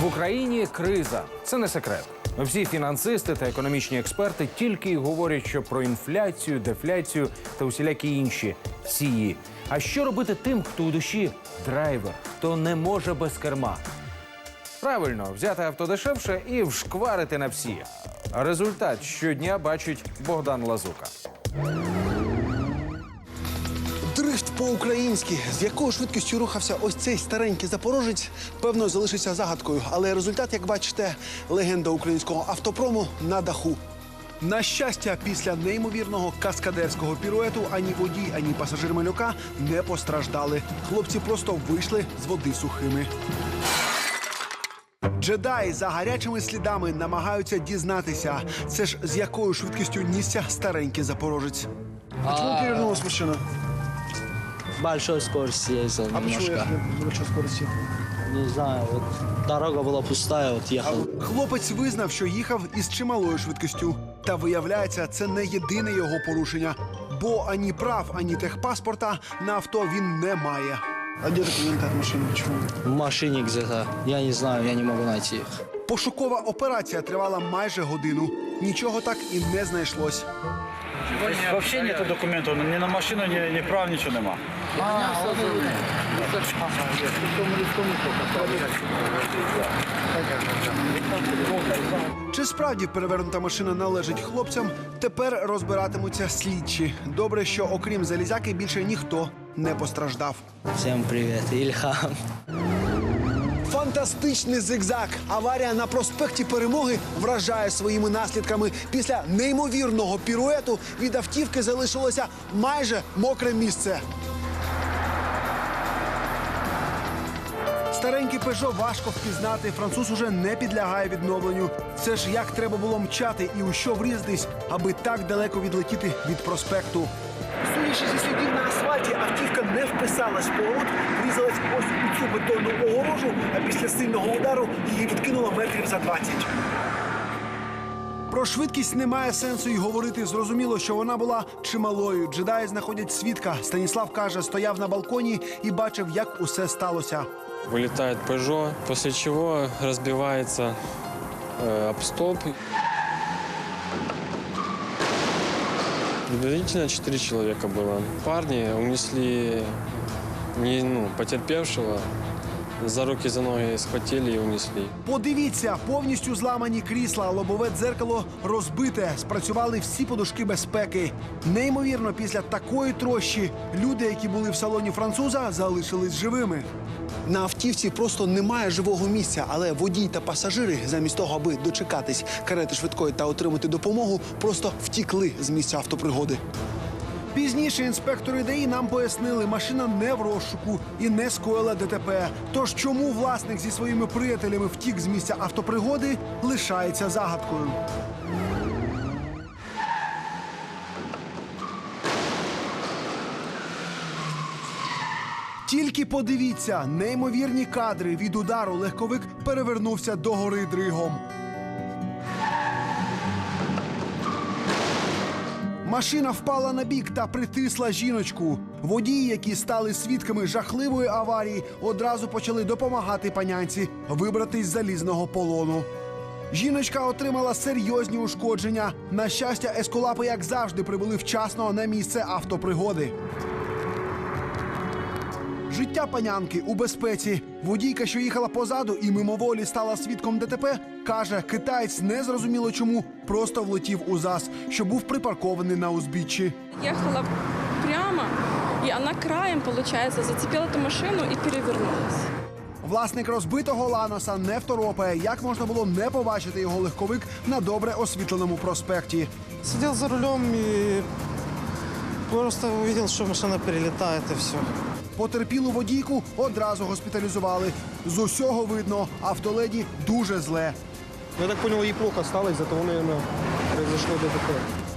В Україні криза. Це не секрет. Всі фінансисти та економічні експерти тільки й говорять, що про інфляцію, дефляцію та усілякі інші сії. А що робити тим, хто у душі драйвер, хто не може без керма? Правильно, взяти авто дешевше і вшкварити на всі. Результат щодня бачить Богдан Лазука. Дрифт по-українськи. З якою швидкістю рухався ось цей старенький запорожець, певно, залишиться загадкою. Але результат, як бачите, легенда українського автопрому на даху. На щастя, після неймовірного каскадерського піруету ані водій, ані пасажир малюка не постраждали. Хлопці просто вийшли з води сухими. Джедаї за гарячими слідами намагаються дізнатися, це ж з якою швидкістю нісся старенький запорожець. А чому перевернулась машина? Большой скорости ездил А почему немножко. я на большой скорости? Не знаю, вот дорога была пустая, вот ехал. Хлопець визнав, що їхав із чималою швидкістю. Та виявляється, це не єдине його порушення. Бо ані прав, ані техпаспорта на авто він не має. А де документи від машини? Чому? В машине где-то. Я не знаю, я не могу найти их. Пошукова операція тривала майже годину. Нічого так і не знайшлось. Вообще нету документів, ні на машину, ні, ні прав, нічого нема. Чи справді перевернута машина належить хлопцям? Тепер розбиратимуться слідчі. Добре, що окрім залізяки більше ніхто не постраждав. Всем привет, Ильхам. Фантастичний зигзаг. Аварія на проспекті Перемоги вражає своїми наслідками. Після неймовірного піруету від автівки залишилося майже мокре місце. Старенький Пежо важко впізнати. Француз уже не підлягає відновленню. Це ж як треба було мчати і у що врізатись, аби так далеко відлетіти від проспекту. Судячи зі слідів на асфальті, автівка не вписалась в поворот, врізалась бетонну огорожу, а після сильного удару її відкинуло метрів за 20. Про швидкість немає сенсу й говорити. Зрозуміло, що вона була чималою. Джедаї знаходять свідка. Станіслав каже, стояв на балконі і бачив, як усе сталося. Вылетает Peugeot, после чего разбивается э, об столб. Предварительно 4 человека было. Парни унесли не, ну, потерпевшего, за руки, за ноги схватили и унесли. Подивіться, повністю зламані крісла, лобове дзеркало розбите. Спрацювали всі подушки безпеки. Неймовірно, після такої трощі люди, які були в салоні француза, залишились живими. На автівці просто немає живого місця, але водій та пасажири, замість того, аби дочекатись карети швидкої та отримати допомогу, просто втікли з місця автопригоди. Пізніше інспектори ДАІ нам пояснили, машина не в розшуку і не скоїла ДТП. Тож чому власник зі своїми приятелями втік з місця автопригоди, лишається загадкою. Тільки подивіться, неймовірні кадри від удару легковик перевернувся догори дригом. Машина впала на бік та притисла жіночку. Водії, які стали свідками жахливої аварії, одразу почали допомагати панянці вибратись з залізного полону. Жіночка отримала серйозні ушкодження. На щастя, ескулапи, як завжди, прибули вчасно на місце автопригоди. Життя панянки у безпеці. Водійка, що їхала позаду і мимоволі стала свідком ДТП, каже, китаєць незрозуміло чому просто влетів у ЗАЗ, що був припаркований на узбіччі. ехала прямо, и она краем, получается, зацепила эту машину и перевернулась. Власник розбитого ланоса не второпає, як можна було не побачити його легковик на добре освітленому проспекті. Сидел за рулем и просто увидел, что машина перелетает и все. Потерпілу водійку одразу госпіталізували. З усього видно, автоледі дуже зле. Ну, я так понял, ей плохо стало, из-за того, наверное, произошло ДТП.